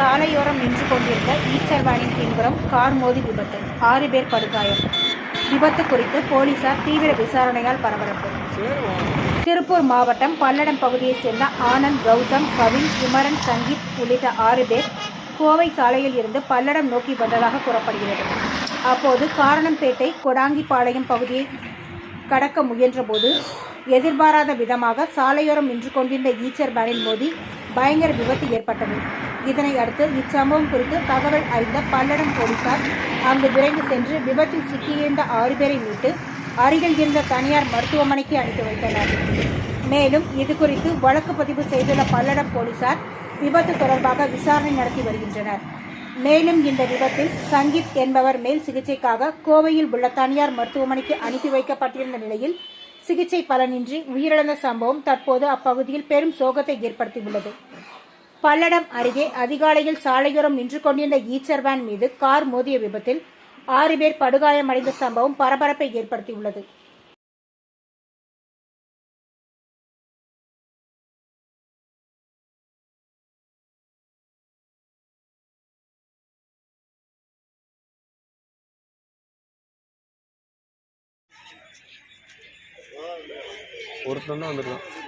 சாலையோரம் நின்று கொண்டிருந்த ஈச்சர்பானின் பின்புறம் கார் மோதி விபத்து. ஆறு பேர் படுகாயம். விபத்து குறித்து போலீசார் தீவிர விசாரணையால் பரபரப்பு. திருப்பூர் மாவட்டம் பல்லடம் பகுதியைச் சேர்ந்த ஆனந்த் கௌதம் கவின் குமரன் சங்கீத் உள்ளிட்ட ஆறு பேர் கோவை சாலையில் இருந்து பல்லடம் நோக்கி வந்ததாக கூறப்படுகிறது. அப்போது காரணம்பேட்டை கொடாங்கிப்பாளையம் பகுதியை கடக்க முயன்றபோது எதிர்பாராத விதமாக சாலையோரம் நின்று கொண்டிருந்த ஈச்சர் பேனில் மோதி பயங்கர விபத்து ஏற்பட்டது. இதனை அடுத்து இச்சம்பவம் குறித்து தகவல் அறிந்த பல்லடம் போலீசார் அங்கு விரைந்து சென்று விபத்தில் சிக்கியிருந்த ஆறு பேரை மீட்டு அருகில் இருந்த தனியார் மருத்துவமனைக்கு அனுப்பி வைத்தனர். மேலும் இது குறித்து வழக்கு பதிவு செய்துள்ள பல்லடம் போலீசார் விபத்து தொடர்பாக விசாரணை நடத்தி வருகின்றனர். மேலும் இந்த விபத்தில் சங்கீத் என்பவர் மேல் சிகிச்சைக்காக கோவையில் உள்ள தனியார் மருத்துவமனைக்கு அனுப்பி வைக்கப்பட்டிருந்த நிலையில் சிகிச்சை பலனின்றி உயிரிழந்த சம்பவம் தற்போது அப்பகுதியில் பெரும் சோகத்தை ஏற்படுத்தியுள்ளது. பல்லடம் அருகே அதிகாலையில் சாலையோரம் நின்று கொண்டிருந்த ஈச்சர் வேன் மீது கார் மோதிய விபத்தில் ஆறு பேர் படுகாயமடைந்த சம்பவம் பரபரப்பை ஏற்படுத்தியுள்ளது. ஒருத்தன் தான் வந்துருக்கான்.